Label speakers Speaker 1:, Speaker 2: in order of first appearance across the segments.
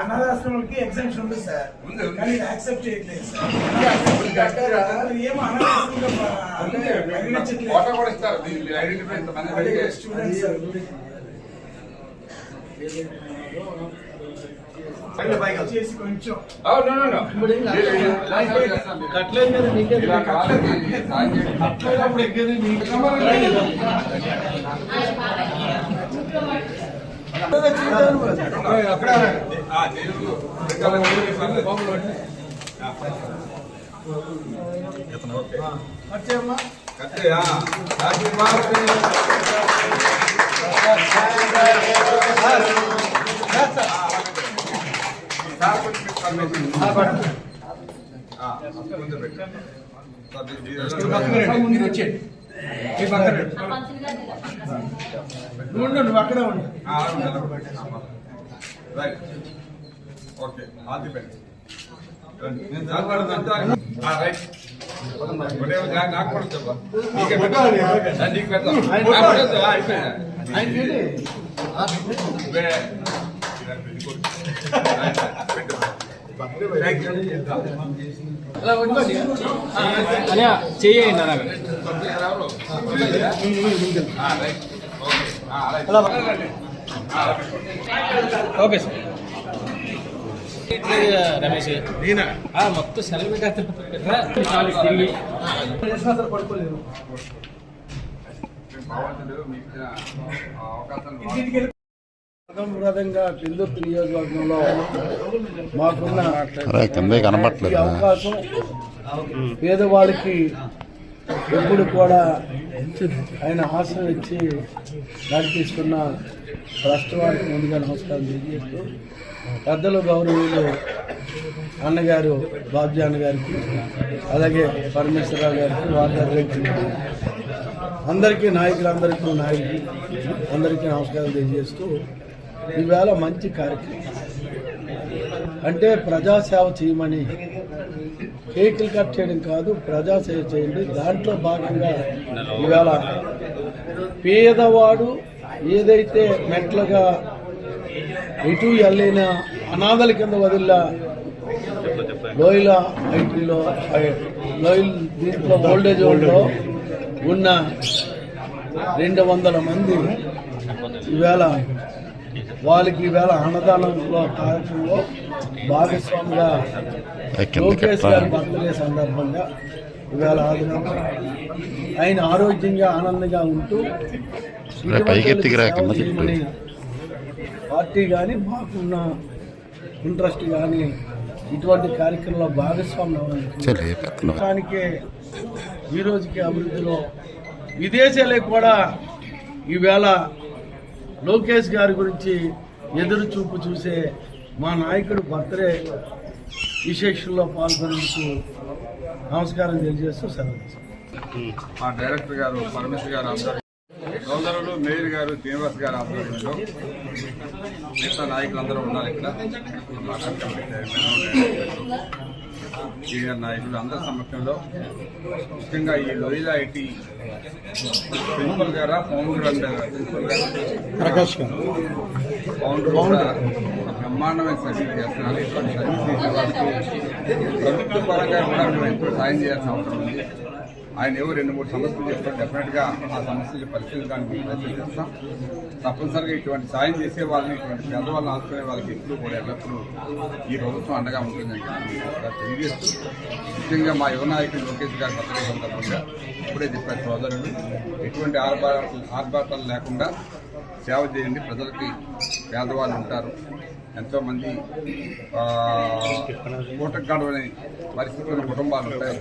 Speaker 1: అనాథాశ్రమాలకి exemption ఉంది sir. కానీ accept చేయట్లేదు సార్ ఏమో అనాథాశ్రమంగా పరిగణించట్లేదు. Students sir. చేసి కొంచెం
Speaker 2: Oh, no, no, no. మీరు
Speaker 1: వచ్చేయండి నువ్వు అక్కడే ఉండు
Speaker 2: right okay all the best నేను రైట్. ఒకటే ఒక నాకు- ఓకే
Speaker 3: సార్. రమేష్. మొత్తం సెలవు
Speaker 4: ప్రథంగా పెందుర్తి నియోజకవర్గంలో మాకున్న అవకాశం పేదవాళ్ళకి ఎప్పుడు కూడా ఆయన ఆశలు ఇచ్చి నడిపిస్తున్న ట్రస్ట్ వారికి ముందుగా నమస్కారం తెలియజేస్తూ పెద్దలు గౌరవులు అన్నగారు బాబ్జీ అన్నగారికి అలాగే పరమేశ్వరరావు గారికి వార్డు అందరికీ నాయకులందరికీ నాయకులు అందరికీ నమస్కారం తెలియజేస్తూ ఈవేళ మంచి కార్యక్రమం. అంటే ప్రజాసేవ చేయమని. కేకులు కట్ చేయడం కాదు ప్రజాసేవ చేయండి. దాంట్లో భాగంగా ఇవాళ పేదవాడు ఏదైతే మెట్లుగా ఎటు వెళ్ళిన అనాథల కింద వదిలా లోయల ఐటీలో లోయల్ దీంట్లో ఓల్డేజ్ హోమ్లో ఉన్న రెండు వందల మంది ఈవేళ వాళ్ళకి ఈవేళ అన్నదానంలో కార్యక్రమంలో భాగస్వామిగా లోకేష్ గారి బర్త్డే సందర్భంగా ఈవేళ ఆదినం ఆయన ఆరోగ్యంగా ఆనందంగా ఉంటూ పార్టీ కానీ మాకున్న ఇంట్రెస్ట్ కానీ ఇటువంటి కార్యక్రమంలో భాగస్వామ్యం అవ్వాలని
Speaker 5: చలే పెత్తనం
Speaker 4: రాష్ట్రానికే ఈ రోజుకి అభివృద్ధిలో విదేశాలే కూడా ఈవేళ లోకేష్ గారి గురించి ఎదురు చూపు చూసే మా నాయకుడు బర్త్డే విశేషంలో పాల్గొనేందుకు నమస్కారం తెలియజేస్తూ సెలవు
Speaker 2: మా డైరెక్టర్ గారు పరమేశ్వర్ గారు ఆధ్వర్యంలో సోదరులు మేయర్ గారు శ్రీనివాస్ గారు ఆధ్వర్యంలో మిగతా నాయకులందరూ ఉన్నారు ఇక్కడ. సీనియర్ నాయకులు అందరి సమక్షంలో ముఖ్యంగా ఈ లోయిల ఐటీ ప్రిన్సిపల్ గారా ఫౌండర్ అంటారా ప్రిన్సిపల్ గారు
Speaker 4: ప్రకాష్ గారు.
Speaker 2: బ్రహ్మాండమైన సర్వీస్ చేస్తున్నారు. ఇటువంటి సర్వీస్ చేసే వాళ్ళకి ప్రభుత్వ పరంగా కూడా మేము ఎంతో సాయం చేయాల్సిన అవసరం ఉంది ఆయన ఏవో రెండు మూడు సమస్యలు చెప్తారు డెఫినెట్గా ఆ సమస్యలు పరిశీలించడానికి ప్రయత్నం చేస్తాం. తప్పనిసరిగా ఇటువంటి సాయం చేసే వాళ్ళని ఇటువంటి పేదవాళ్ళని ఆదుకునే వాళ్ళకి ఎప్పుడు కూడా ఎల్లప్పుడూ ఈ ప్రభుత్వం అండగా ఉంటుందని తెలియజేస్తూ ముఖ్యంగా మా యువ నాయకులు లోకేష్ గారి బర్త్డే సందర్భంగా ఇప్పుడే చెప్పారు సోదరులు ఎటువంటి ఆర్భా ఆర్భాటాలు లేకుండా సేవ చేయండి. ప్రజలకి పేదవాళ్ళు ఉంటారు. ఎంతోమంది పూటకు గడవని పరిస్థితులు ఉన్న కుటుంబాలు ఉంటాయి.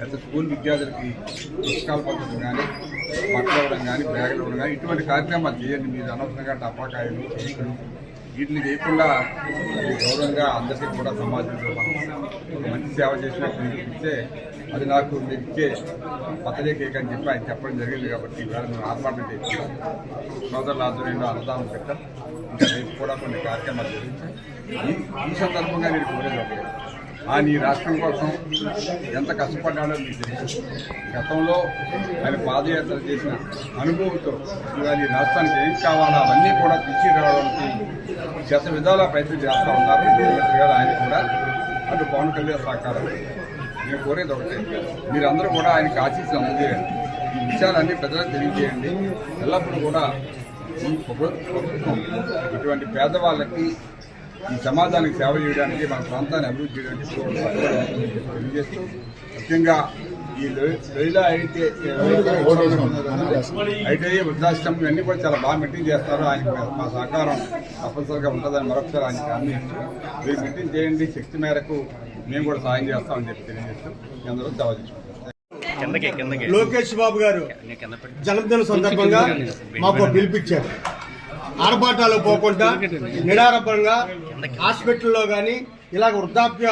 Speaker 2: అయితే స్కూల్ విద్యార్థులకి పుస్తకాలు పద్ధతులు కానీ బట్టలు ఇవ్వడం కానీ బ్యాగులు ఇవ్వడం కానీ ఇటువంటి కార్యక్రమాలు చేయండి. మీరు అనవసరంగా టపాకాయలు వీటిని చేయకుండా గౌరవంగా అందరికీ కూడా సమాజంలో మంచి సేవ చేసినట్టు ఇస్తే అది నాకు మీకు ఇచ్చే బర్త్డే కేక్ అని చెప్పి ఆయన చెప్పడం జరిగింది కాబట్టి ఇవాళ మేము ఆర్పాటు చేస్తున్నాం. సోదరుల ఆధ్వర్యంలో అన్నదానం పెట్టాం. ఇంకా రేపు కూడా కొన్ని కార్యక్రమాలు జరుగుతాయి. ఈ- ఈ సందర్భంగా నేను కోరేది ఒకటే. ఆయన ఈ రాష్ట్రం కోసం ఎంత కష్టపడ్డాడో మీకు తెలుసు. గతంలో ఆయన పాదయాత్ర చేసిన అనుభవంతో ఇవాళ ఈ రాష్ట్రానికి ఏం కావాలో అవన్నీ కూడా తీసుకురావడానికి శత విధాల ప్రయత్నం చేస్తూ ఉన్నారు. ముఖ్యమంత్రి గారు ఆయన కూడా అటు పవన్ కళ్యాణ్ సహకారం నేను కోరేది ఒకటే. మీరందరూ కూడా ఆయనకి ఆశీస్సులు అందజేయండి ఈ విషయాలన్నీ ప్రజలకు తెలియజేయండి. ఎల్లప్పుడూ కూడా ఈ ప్రభుత్వం ఇటువంటి పేదవాళ్ళకి ఈ సమాజానికి సేవ చేయడానికి మన ప్రాంతాన్ని అభివృద్ధి చేయడానికి తెలియజేస్తూ ముఖ్యంగా ఈ లైలా అయితే అయితే వృద్ధాశ్రమం ఇవన్నీ కూడా చాలా బాగా మీటింగ్ చేస్తారు. ఆయన మా సహకారం తప్పనిసరిగా ఉంటుందని మరొకసారి ఆయన హామీ మీరు మీటింగ్ చేయండి. శక్తి మేరకు మేము కూడా సాయం చేస్తామని చెప్పి తెలియజేస్తూ అందరూ సేవ చేసుకుంటాం
Speaker 3: కిందకి కిందకి.
Speaker 1: లోకేష్ బాబు గారు జన్మదిన సందర్భంగా మాకు పిలిపించారు ఆర్భాటాలు పోకుండా నిడారంభంగా హాస్పిటల్లో కానీ ఇలాగ వృద్ధాప్య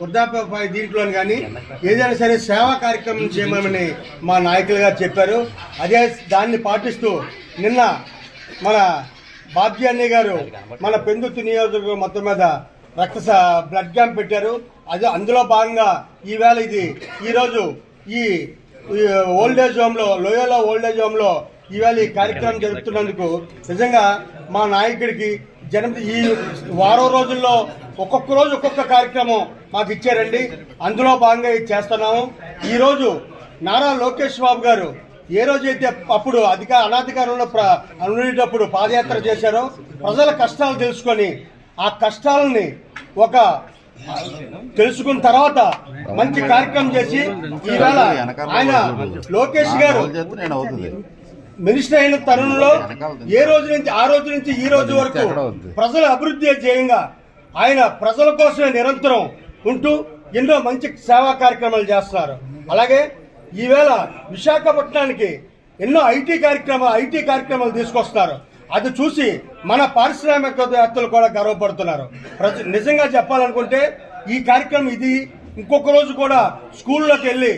Speaker 1: వృద్ధాప్య దీంట్లో కానీ ఏదైనా సరే సేవా కార్యక్రమం చేయమని మా నాయకులు గారు చెప్పారు. అదే దాన్ని పాటిస్తూ నిన్న మన బాబ్జీ అన్నయ్య గారు మన పెందుతు నియోజకవర్గం మొత్తం మీద రక్త బ్లడ్ క్యాంప్ పెట్టారు. అది అందులో భాగంగా ఈవేళ ఇది ఈరోజు ఈ ఈ ఓల్డేజ్ హోమ్లో లోయోలో ఓల్డేజ్ హోమ్లో ఈవేళ ఈ కార్యక్రమం జరుపుతున్నందుకు నిజంగా మా నాయకుడికి జన్మ ఈ వారం రోజుల్లో ఒక్కొక్క రోజు ఒక్కొక్క కార్యక్రమం మాకు ఇచ్చారండి. అందులో భాగంగా ఇది చేస్తున్నాము. ఈరోజు నారా లోకేష్ బాబు గారు ఏ రోజైతే అప్పుడు అధిక అనాధికారంలో ప్ర- ఉండేటప్పుడు పాదయాత్ర చేశారో ప్రజల కష్టాలు తెలుసుకొని ఆ కష్టాలని ఒక తెలుసుకున్న తర్వాత మంచి కార్యక్రమం చేసి ఈవేళ ఆయన లోకేష్ గారు మినిస్టర్ అయిన తరుణంలో ఏ రోజు నుంచి ఆ రోజు నుంచి ఈ రోజు వరకు ప్రజల అభివృద్ధి చేయంగా ఆయన ప్రజల కోసమే నిరంతరం ఉంటూ ఎన్నో మంచి సేవా కార్యక్రమాలు చేస్తున్నారు. అలాగే ఈవేళ విశాఖపట్నానికి ఎన్నో ఐటీ కార్యక్రమాలు ఐటీ కార్యక్రమాలు తీసుకొస్తున్నారు. అది చూసి మన పారిశ్రామికవేత్తలు కూడా గర్వపడుతున్నారు. నిజంగా చెప్పాలనుకుంటే ఈ కార్యక్రమం ఇది ఇంకొక రోజు కూడా స్కూల్లోకి వెళ్ళి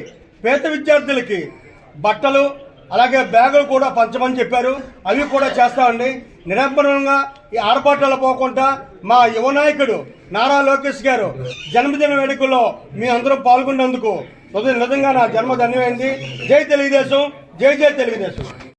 Speaker 1: పేద విద్యార్థులకి బట్టలు అలాగే బ్యాగులు కూడా పంచమని చెప్పారు. అవి కూడా చేస్తామండి. నిరంతరంగా ఈ ఆర్భాటాలు పోకుండా మా యువ నాయకుడు నారా లోకేష్ గారు జన్మదిన వేడుకల్లో మీ అందరూ పాల్గొన్నందుకు నిజంగా నా జన్మ ధన్యమైంది. జై తెలుగుదేశం. జై జై తెలుగుదేశం.